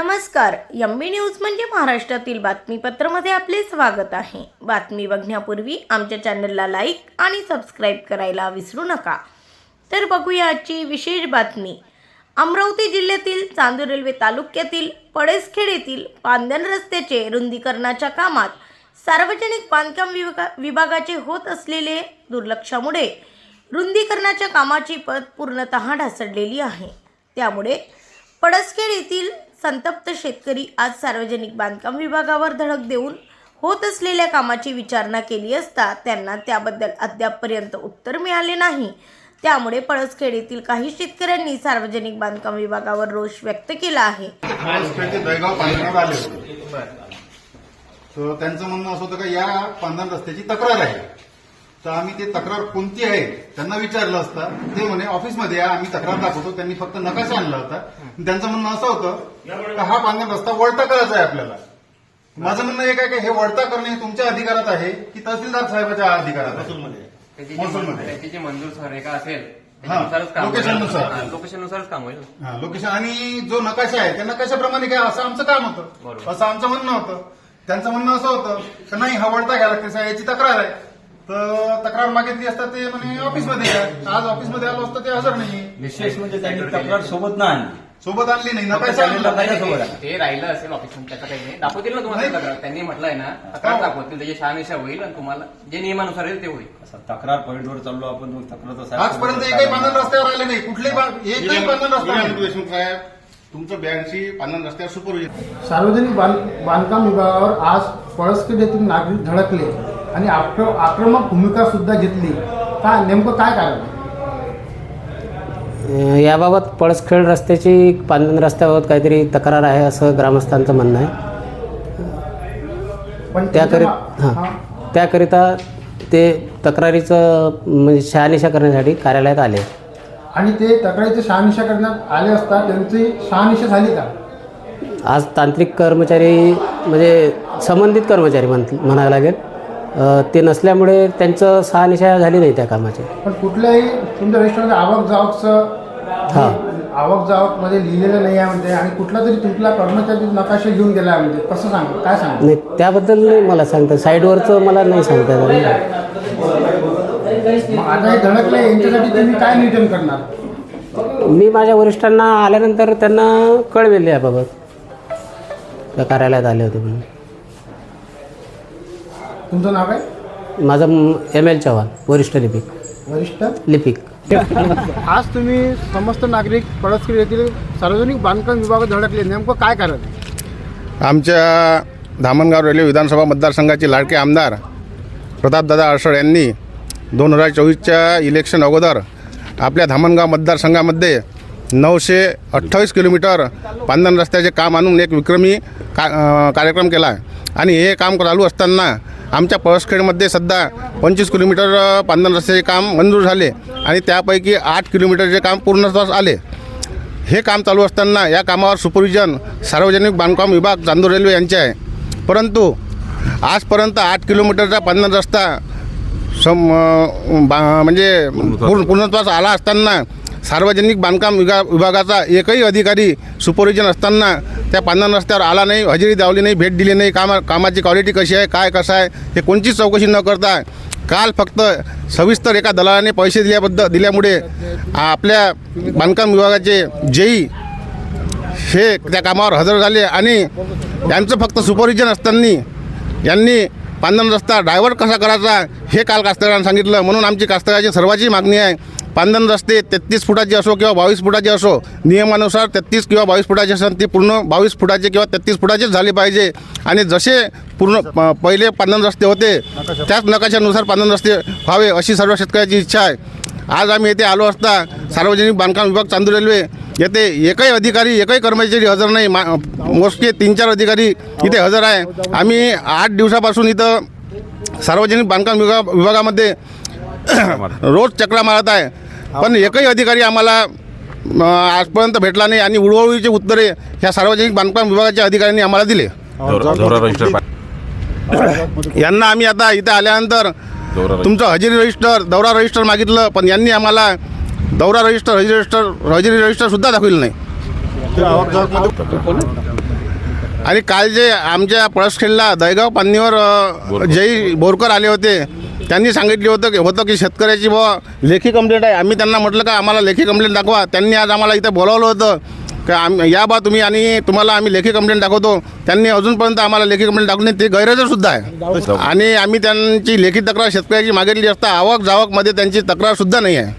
नमस्कार एम बी न्यूज म्हणजे महाराष्ट्रातील बातमीपत्रामध्ये आपले स्वागत आहे. बातमी बघण्यापूर्वी आमच्या चॅनलला लाईक आणि सबस्क्राईब करायला विसरू नका. तर बघूया आजची विशेष बातमी. अमरावती जिल्ह्यातील चांदूर रेल्वे तालुक्यातील पडेसखेड येथील पांदन रस्त्याचे रुंदीकरणाच्या कामात सार्वजनिक बांधकाम विभागा विभागाचे होत असलेले दुर्लक्षामुळे रुंदीकरणाच्या कामाची पद पूर्णतः ढासळलेली आहे. त्यामुळे पडसखेड येथील संतप्त शेतकरी आज सार्वजनिक बांधकाम विभागावर धडक देऊन होत असलेल्या कामाची विचारणा केली असता त्यांना त्याबद्दल अद्यापपर्यंत उत्तर मिळाले नाही. त्यामुळे पळसखेड येथील काही शेतकऱ्यांनी सार्वजनिक बांधकाम विभागावर रोष व्यक्त केला आहे. आले होते. तर त्यांचं म्हणणं असं होतं का या पांधन रस्त्याची तक्रार आहे. तर आम्ही ते तक्रार कोणती आहे त्यांना विचारलं असता. ते म्हणे ऑफिसमध्ये या आम्ही तक्रार दाखवतो. त्यांनी फक्त नकाशा आणला होता. त्यांचं म्हणणं असं होतं का हा पांधन रस्ता वळता करायचा आहे आपल्याला. माझं म्हणणं एक आहे की हे वळता करणे तुमच्या अधिकारात आहे की तहसीलदार साहेबाच्या अधिकारात आहे? महसूलमध्ये. त्याची मंजूर असेल. लोकेशननुसार. लोकेशननुसारच काम होईल. हा, लोकेशन आणि जो नकाशा आहे त्या नकाशाप्रमाणे काय असं आमचं काम होतं. असं आमचं म्हणणं होतं. त्यांचं म्हणणं असं होतं की नाही हा वळता घ्यायला लागते याची तक्रार आहे. तर तक्रार मागितली असता ते म्हणे ऑफिसमध्ये या. आज ऑफिसमध्ये आलो असतं ते हजर नाही. विशेष म्हणजे त्यांनी तक्रार सोबत ना आणली. सोबत आणली नाही. आणला. त्यांनी नकाशासोबत आणला. ते राहिलं असेल ऑफिस त्याचं काही नाही. दाखवतील ना तुम्हाला नाही. तक्रार. त्यांनी म्हटलंय ना तक्रार हो. दाखवतील. त्याची शहानिशा होईल आणि तुम्हाला जे नियमानुसार येईल ते होईल. असं तक्रार पॉईंटवर चाललो आपण मग तक्रार तर साहेब- आजपर्यंत एकही बांधण रस्त्यावर आले नाही. कुठलेही बा- एकही बांधण रस्ता विनय नाही. देशमुख साहेब तुमचं ब्याऐंशी पांढर रस्त्यावर सुपरविजन सार्वजनिक बांध- बांधकाम विभागावर आज पळसखेड येथील नागरिक धडकले. आणि आक्र- आक्रमक भूमिका सुद्धा घेतली. का नेमकं काय कारण? याबाबत पळसखेड रस्त्याची पांधन रस्त्याबाबत काहीतरी तक्रार आहे असं ग्रामस्थांचं म्हणणं आहे. पण त्याकरि मा- हां. त्याकरिता ते तक्रारीचं म्हणजे शहानिशा करण्यासाठी कार्यालयात आले. आणि ते तक्रारीची शहानिशा करण्यात आले असता त्यांची शहानिशा झाली का? आज तांत्रिक कर्मचारी म्हणजे संबंधित कर्मचारी म्हण म्हणावं लागेल. अ, ते नसल्यामुळे त्यांचं शहानिशा झाली नाही त्या कामाची. पण कुठल्याही तुमच्या रेस्टॉरंट आवक जावकचं हां. आवक जावकमध्ये लिहिलेलं नाही आहे म्हणते आणि कुठला तरी तुमचा कर्मचारी नकाशा घेऊन गेला आहे म्हणजे कसं सांग? काय सांग? नाही त्याबद्दल नाही मला सांगता साईडवरचं मला नाही सांगता येणार मग आता हे धडकले यांच्यासाठी तुम्ही काय नियोजन करणार? मी माझ्या वरिष्ठांना आल्यानंतर त्यांना कळवेले याबाबत. त्या कार्यालयात आले होते म्हणून. तुमचं नाव काय? माझं एम एल चव्हाण वरिष्ठ लिपिक. वरिष्ठ? लिपिक. आज तुम्ही समस्त नागरिक पळसखेड येथील सार्वजनिक बांधकाम विभागात धडकले. नेमकं काय कारण? आमच्या धामणगाव रेल्वे विधानसभा मतदारसंघाचे लाडके आमदार प्रतापदादा अडसळ यांनी दोन हजार चोवीसच्या इलेक्शन अगोदर आपल्या धामणगाव मतदारसंघामध्ये नऊशे अठ्ठावीस किलोमीटर पांधन रस्त्याचे काम आणून एक विक्रमी का अं, कार्यक्रम केला आहे. आणि हे काम चालू असताना आमच्या पळसखेडमध्ये सध्या पंचवीस किलोमीटर अं, रस्त्याचे काम मंजूर झाले आणि त्यापैकी आठ किलोमीटरचे काम पूर्णत्वास आले. हे काम चालू असताना या कामावर सुपरविजन सार्वजनिक बांधकाम विभाग चांदूर रेल्वे यांचे आहे. परंतु आजपर्यंत आठ किलोमीटरचा पांधन रस्ता सम बा म्हणजे पूर्ण पूर्णत्वास आला असताना सार्वजनिक बांधकाम विगा विभागाचा एकही अधिकारी सुपरविजन असताना त्या पांधन रस्त्यावर आला नाही हजेरी दावली नाही भेट दिली नाही कामा कामाची क्वालिटी कशी आहे काय कसं आहे हे कोणतीच चौकशी न करता काल फक्त सविस्तर एका दलालाने पैसे दिल्याबद्दल दिल्यामुळे आपल्या बांधकाम विभागाचे जेई हे त्या कामावर हजर झाले आणि त्यांचं फक्त सुपरविजन असताना यांनी पांधन रस्ता डायव्हर्ट कसा करायचा हे काल कास्तकारांना सांगितलं. म्हणून आमची कास्तकाराची सर्वांची मागणी आहे पांधन रस्ते तेहतीस फुटाचे असो किंवा बावीस फुटाचे असो नियमानुसार तेहतीस किंवा बावीस फुटाचे असं ते पूर्ण बावीस फुटाचे किंवा तेहतीस फुटाचेच झाले पाहिजे. आणि जसे पूर्ण प- पहिले पांधन रस्ते होते त्याच नकाशानुसार पांदन रस्ते व्हावे अशी सर्व शेतकऱ्याची इच्छा आहे. आज आम्ही येथे आलो असता सार्वजनिक बांधकाम विभाग चांदूर रेल्वे येथे एकही अधिकारी एकही कर्मचारी हजर नाही. मा मोजके तीन चार अधिकारी इथे हजर आहे. आम्ही आठ दिवसापासून इथं सार्वजनिक बांधकाम विभाग विभागामध्ये रोज चक्रा मारत आहे. पण एकही अधिकारी आम्हाला आजपर्यंत भेटला नाही आणि उडवळीचे उत्तरे ह्या सार्वजनिक बांधकाम विभागाच्या अधिकाऱ्यांनी आम्हाला दिले. यांना आम्ही आता इथे आल्यानंतर तुमचं हजेरी रजिस्टर दौरा रजिस्टर मागितलं पण यांनी आम्हाला दौरा रजिस्टर हजेरी रजिस्टर हजेरी रजिस्टर सुद्धा दाखविलं नाही. आणि काल जे आमच्या पळसखेडला दहेगाव पान्नीवर अ, जय बोरकर आले होते त्यांनी सांगितले होतं की होतं की शेतकऱ्याची बुवा लेखी कंप्लेंट आहे. आम्ही त्यांना म्हटलं का आम्हाला लेखी कंप्लेंट दाखवा. त्यांनी आज आम्हाला इथं बोलावलं होतं का आम या बा तुम्ही आणि तुम्हाला आम्ही लेखी कंप्लेंट दाखवतो. त्यांनी अजूनपर्यंत आम्हाला लेखी कंप्लेंट दाखवली ते गैरहजर सुद्धा आहे. आणि आम्ही त्यांची लेखी तक्रार शेतकऱ्याची मागितली असता आवक जावकमध्ये त्यांची तक्रार सुद्धा नाही आहे.